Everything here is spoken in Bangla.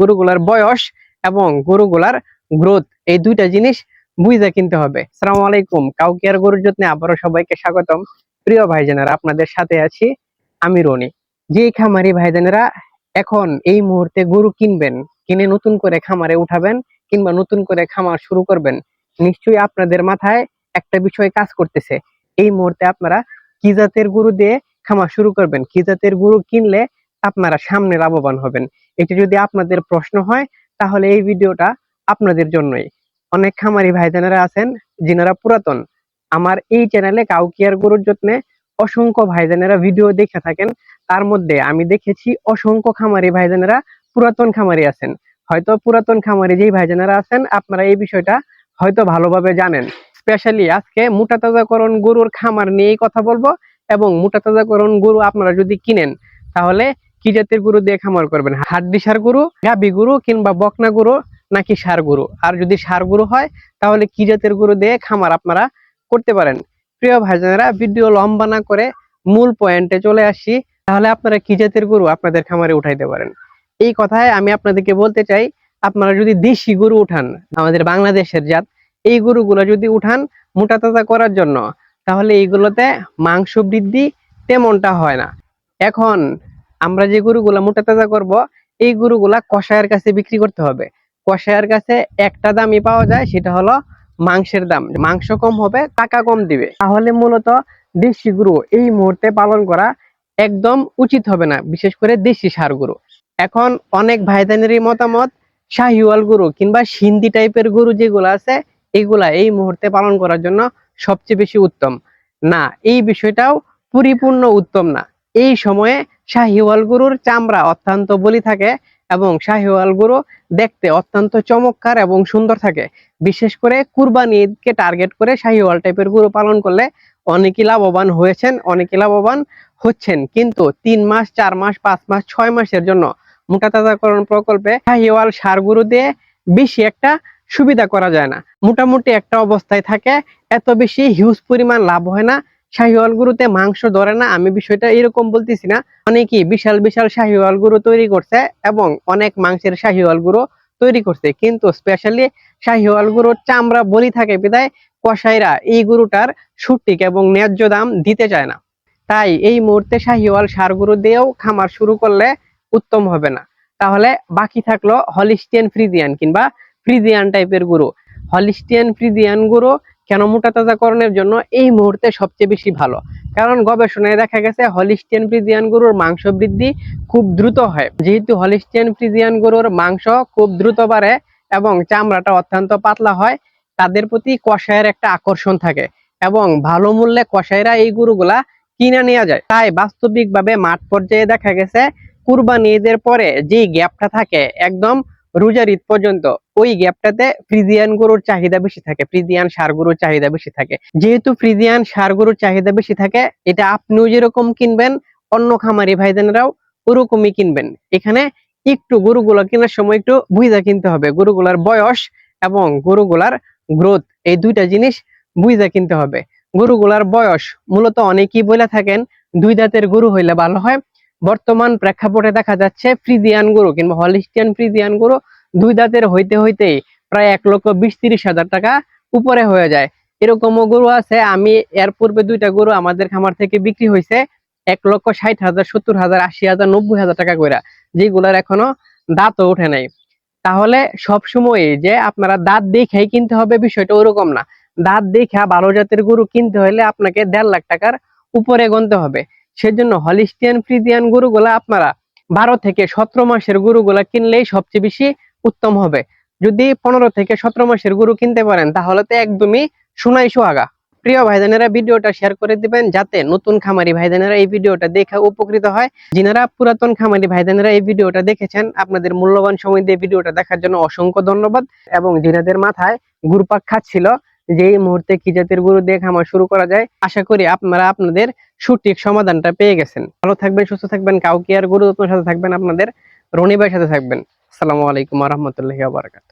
গরুগুলার বয়স এবং গরুগুলার গ্রোথ এই দুইটা জিনিস বুঝে কিনতে হবে। সালাম আলাইকুম। কাউকে আর গরুর যত্নে আবারও সবাইকে স্বাগতম। প্রিয় ভাইজানেরা, আপনাদের সাথে আছি আমি রনি। যে খামারি ভাইজানেরা এখন এই মুহূর্তে গরু কিনবেন, কিনে নতুন করে খামারে উঠাবেন কিংবা নতুন করে খামার শুরু করবেন, নিশ্চয়ই আপনাদের মাথায় একটা বিষয় কাজ করতেছে। এই মুহূর্তে আপনারা কি জাতের গরু দিয়ে খামার শুরু করবেন? কি জাতের গরু কিনলে আপনারা সামনে লাভবান হবেন। এটা যদি আপনাদের প্রশ্ন হয়, তাহলে এই ভিডিওটা আপনাদের জন্যই। অনেক খামারি ভাইজানেরা আছেন, যিনারা পুরাতন। আমার এই চ্যানেলে কাউকিয়ার গরুর যত্নে অসংখ্য ভাইজানেরা ভিডিও দেখে থাকেন। তার মধ্যে আমি দেখেছি অসংখ্য খামারি ভাইজানেরা পুরাতন খামারি আছেন। হয়তো পুরাতন খামারি যেই ভাইজানেরা আছেন, আপনারা এই বিষয়টা হয়তো ভালোভাবে জানেন। স্পেশালি আজকে মোটা তাজাকরণ গরুর খামার নিয়েই কথা বলব এবং মোটা তাজাকরণ গরু আপনারা যদি কিনেন, তাহলে কি জাতের গরু দিয়ে খামার করবেন? হাড্ডি সার গরু, গাবি গরু কিংবা বকনা গরু নাকি সার গরু? আর যদি সার গরু হয়, তাহলে কি জাতের গরু দিয়ে খামার আপনারা করতে পারেন? প্রিয় ভাইজানেরা, ভিডিও লম্বা না করে মূল পয়েন্টে চলে আসি, তাহলে আপনারা কি জাতের গরু আপনাদের খামারে উঠাইতে পারেন? এই কথায় আমি আপনাদেরকে বলতে চাই, আপনারা যদি দেশি গরু উঠান, আমাদের বাংলাদেশের জাত, এই গরুগুলো যদি উঠান মোটা তাজা করার জন্য, তাহলে এইগুলোতে মাংস বৃদ্ধি তেমনটা হয় না। এখন আমরা যে গরুগুলা মোটা তাজা করব, এই গরুগুলা কষায়ের কাছে বিক্রি করতে হবে। কষায়ের কাছে একটা দামই পাওয়া যায়, সেটা হলো মাংসের দাম। মাংস কম হবে, টাকা কম দিবে। তাহলে মূলত দেশি গরু এই মুহূর্তে পালন করা একদম উচিত হবে না, বিশেষ করে দেশি সার গরু। এখন অনেক ভাইদানেরই মতামত, শাহিওয়াল গরু কিংবা সিন্ধি টাইপের গরু যেগুলো আছে, এগুলা এই মুহূর্তে পালন করার জন্য সবচেয়ে বেশি উত্তম। না, এই বিষয়টাও পরিপূর্ণ উত্তম না। এই সময়ে শাহিওয়াল গরুর চামড়া অত্যন্ত বলি থাকে এবং শাহিওয়াল গরু দেখতে অত্যন্ত চমৎকার এবং সুন্দর থাকে। বিশেষ করে কুরবানি ঈদকে টার্গেট করে শাহিওয়াল টাইপের গরু পালন করলে অনেকই লাভবান হয়েছেন, অনেকই লাভবান হচ্ছেন। কিন্তু তিন মাস, চার মাস, পাঁচ মাস, ছয় মাসের জন্য মোটা তাজাকরণ প্রকল্পে শাহিওয়াল সার গরু দিয়ে বেশি একটা সুবিধা করা যায় না। মোটামুটি একটা অবস্থায় থাকে, এত বেশি হিউজ পরিমাণ লাভ হয় না। শাহিওয়াল গরুতে মাংস ধরে না, আমি বিষয়টা এরকম বলতেছি না। অনেকেই বিশাল বিশাল শাহিওয়াল গরু তৈরি করছে এবং অনেক মাংসের শাহিওয়াল গরু তৈরি করছে। কিন্তু স্পেশালি শাহিওয়াল গরুর চামড়া বলি থাকে বিদায় কসাইরা এই গরুটার সঠিক এবং ন্যায্য দাম দিতে চায় না। তাই এই মুহূর্তে শাহিওয়াল সার গরু দিয়েও খামার শুরু করলে উত্তম হবে না। তাহলে বাকি থাকল হলিস্টিয়ান ফ্রিজিয়ান কিংবা ফ্রিজিয়ান টাইপের গরু। হলিস্টিয়ান ফ্রিজিয়ান গরু কেন মোটা তাজাকরণের জন্য এই মুহূর্তে সবচেয়ে বেশি ভালো? কারণ গবেষণায় দেখা গেছে হলিস্টিয়ান ফ্রিজিয়ান গরুর মাংস বৃদ্ধি খুব দ্রুত হয়। যেহেতু হলিস্টিয়ান ফ্রিজিয়ান গরুর মাংস খুব দ্রুত বাড়ে এবং চামড়াটা অত্যন্ত পাতলা হয়, তাদের প্রতি কষায়ের একটা আকর্ষণ থাকে এবং ভালো মূল্যে কষাইরা এই গরুগুলা কিনে নেওয়া যায়। তাই বাস্তবিকভাবে মাঠ পর্যায়ে দেখা গেছে কুরবানি ঈদের পরে যে গ্যাপটা থাকে একদম রোজার ঈদ পর্যন্ত ওই গ্যাপটাতে ফ্রিজিয়ান গরুর চাহিদা বেশি থাকে, ফ্রিজিয়ান সার গরুর চাহিদা বেশি থাকে। যেহেতু ফ্রিজিয়ান সার গরুর চাহিদা বেশি থাকে, এটা আপনিও যেরকম কিনবেন, অন্য খামারি ভাইজানরাও ওরকমই কিনবেন। এখানে একটু গরুগুলো কেনার সময় একটু বুঝা কিনতে হবে, গরুগুলার বয়স এবং গরুগুলার গ্রোথ, এই দুইটা জিনিস বুঝা কিনতে হবে। গরুগুলার বয়স মূলত অনেকেই বলে থাকেন, দুই দাঁতের গরু হইলে ভালো হয় বর্তমান প্রেক্ষাপটে দেখা যাচ্ছে ফ্রিজিয়ান গরু কিংবা হলিস্টিয়ান ফ্রিজিয়ান গরু দুই দাঁতের হইতে হইতেই প্রায় এক লক্ষ বিশ তিরিশ হাজার টাকা উপরে হয়ে যায়। এরকমও গরু আছে। আমি এর পূর্বে দুইটা গরু আমাদের খামার থেকে বিক্রি হয়েছে এক লক্ষ ষাট হাজার, সত্তর হাজার, আশি হাজার, নব্বই হাজার টাকা করে যেগুলার এখনও দাঁতও ওঠে নাই। তাহলে সব সময় যে আপনারা দাঁত দেখেই কিনতে হবে বিষয়টা ওরকম না। দাঁত দেখা ভালো জাতের গরু কিনতে হলে আপনাকে দেড় লাখ টাকার উপরে গুনতে হবে। সেজন্য হলিস্টিয়ান ফ্রিজিয়ান গরুগুলা আপনারা বারো থেকে সতেরো মাসের গরুগুলা কিনলেই সবচেয়ে বেশি উত্তম হবে। যদি পনেরো থেকে সতেরো মাসের গরু কিনতে পারেন, তাহলে তো একদমই সোনাই সোহাগা। প্রিয় ভাইজানেরা ভিডিওটা শেয়ার করে দিবেন যাতে নতুন খামারি ভাইজানেরা এই ভিডিওটা দেখে উপকৃত হয়। যিনারা পুরাতন খামারি ভাইজানেরা এই ভিডিওটা দেখেছেন, আপনাদের মূল্যবান সময় দিয়ে ভিডিওটা দেখার জন্য অসংখ্য ধন্যবাদ এবং যিনাদের মাথায় গুরুপাক খাচ্ছিল যে এই মুহূর্তে কি জাতের গরু দিয়ে খামার শুরু করা যায়, আশা করি আপনারা আপনাদের সঠিক সমাধানটা পেয়ে গেছেন। ভালো থাকবেন, সুস্থ থাকবেন, কাউকে আর গরু সাথে থাকবেন, আপনাদের রনি সাথে থাকবেন। আসসালামু আলাইকুম রহমতুল্লাহ বারাকাত